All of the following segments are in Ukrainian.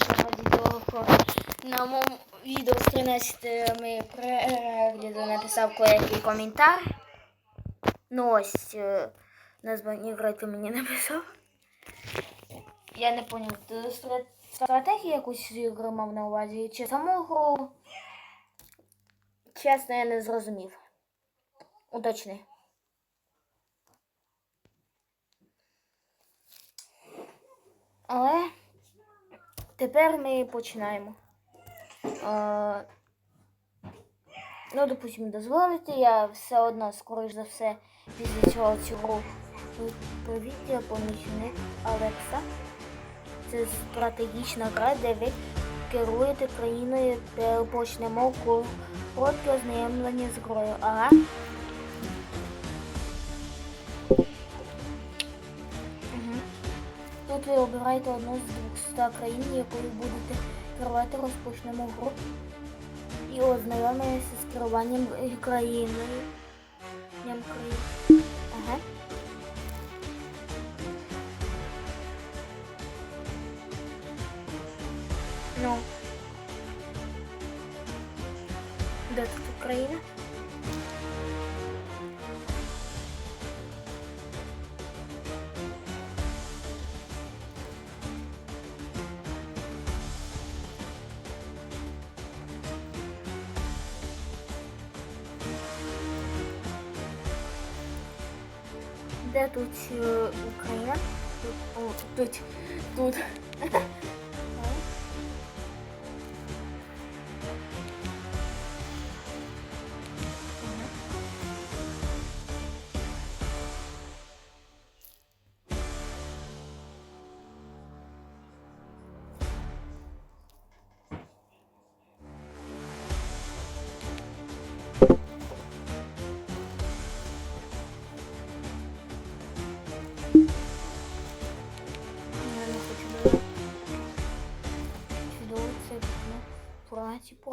вийшло відео на моєму відео з 13 перегляду написав кое-який коментар. Ну ось е, названня грати мені написав. Я не поняв, ти стратегію якусь ігру мав на увазі, чи саму гру? Чесно, я не зрозумів. Уточни. Але тепер ми починаємо. А, ну, допустимо, дозволити, я все одно, скоріш за все, після цього гру привіт, помічник Алекса. Це стратегічна гра, де ви керуєте країною, де почнемо коротке ознайомлення з грою. Ага. Ви обираєте одну з 200 країн, якою будете керувати, розпочнемо гру і ознайомитися з керуванням країною. Ага. Ну. Де тут Україна? Де тут е, Україна? Тут, о, тут, тут.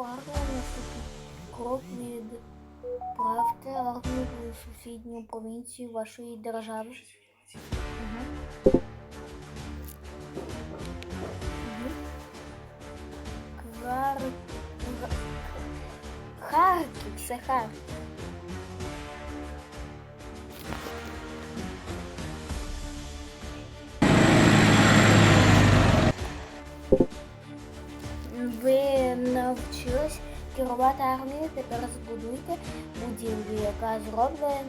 Армії наступний крок від правте армію в сусідню провінцію вашої держави. Мгм. Мгм. Харків, це Харків. Навчились керувати армією, тепер збудуйте будівлю, яка зробляє,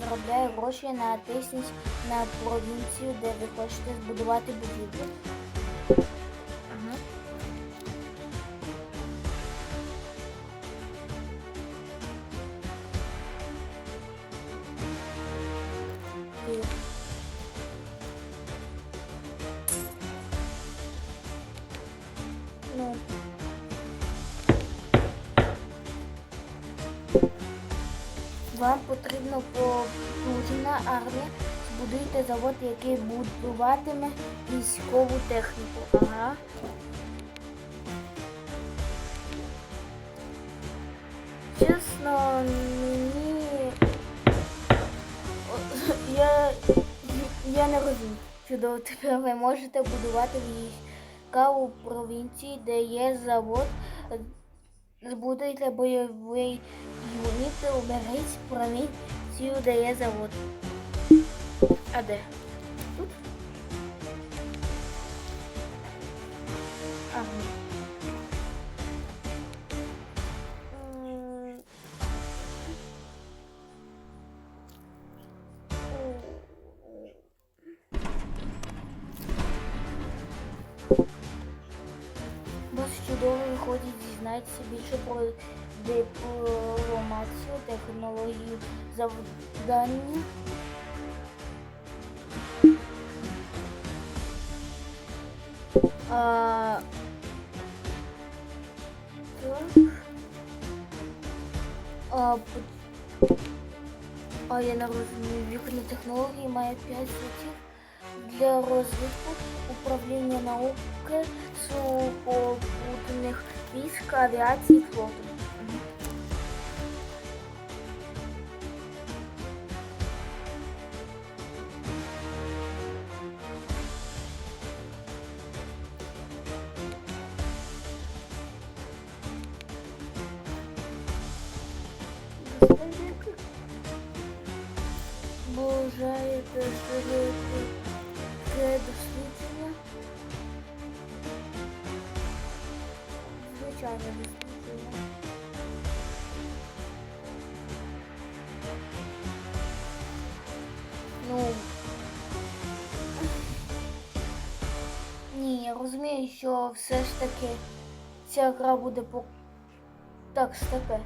заробляє гроші на тисніть на провінцію, де ви хочете збудувати будівлю. Вам потрібно потужна армія. Збудуйте завод, який будуватиме військову техніку. Ага. Чесно, мені. Я, я не розумію. Чудово, тепер ви можете будувати війська у провінції, де є завод. Збудуйте бойовий юніт, оберіть провінцію, де є завод. А де? Тут? Ага. Вас чудово виходить дізнатися більше про дипломатію, технологію завдання. А. А, а я не розумію, вікні технології має 5 світів для розвитку, управління науки, сухопутних військ, авіації, флоту. Це дослідження. Звичайне дослідження. Ну. Ні, я розумію, що все ж таки ця гра буде по. Так, степе.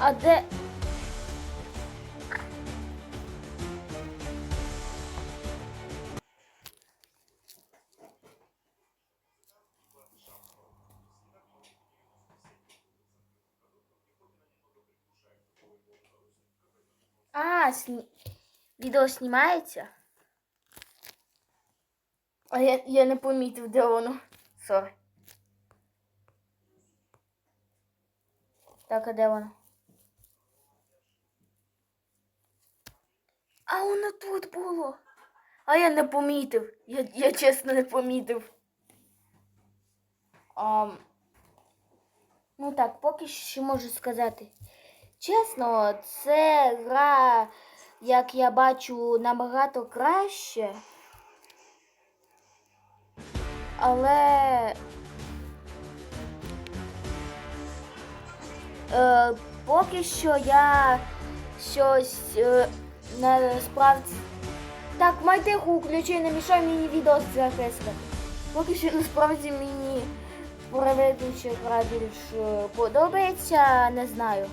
А де. А, сні... відео знімається? А я, я не помітив, де воно. Сорі. Так, а де воно? А воно тут було. А я не помітив. Я, я чесно не помітив. А, ну так, поки що можу сказати. Чесно, це гра, як я бачу, набагато краще. Але е, поки що я щось е, насправді. Так, майтиху включи, не мішай мені відео записувати. Поки що насправді мені проведуча гра більш е, подобається, не знаю.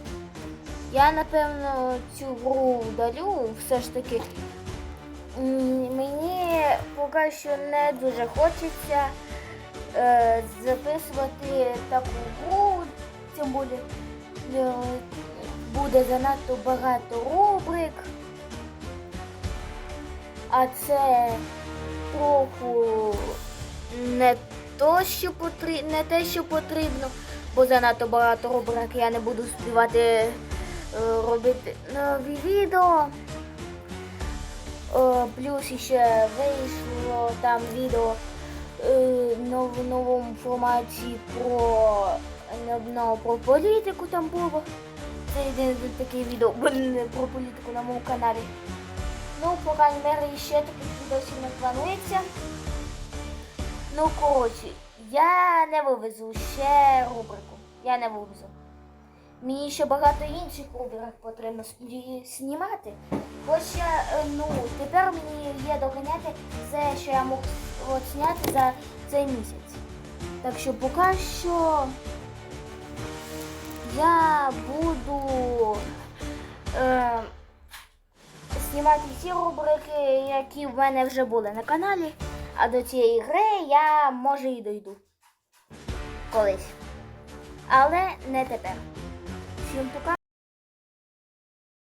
Я напевно цю гру вдалю, все ж таки. Мені поки що не дуже хочеться е, записувати таку гру, тим більше е, буде занадто багато рубрик. А це трохи не то, що потри... не те, що потрібно, бо занадто багато рубрик я не буду співати е, робити нові відео. Е, Плюс ще вийшло там відео е, в новому форматі про, одного про політику там було. Це єдине таке відео про політику на моєму каналі. Ну, по крайній мере, ще таких відосів не планується. Ну, коротше, я не вивезу ще рубрику. Я не вивезу. Мені ще багато інших рубрик потрібно знімати. Хоча, е, ну, тепер мені є доганяти все, що я мог от зняти за цей місяць. Так що поки що я буду е, знімати всі рубрики, які в мене вже були на каналі. А до цієї гри я може і дойду колись. Але не тепер. Всім пока.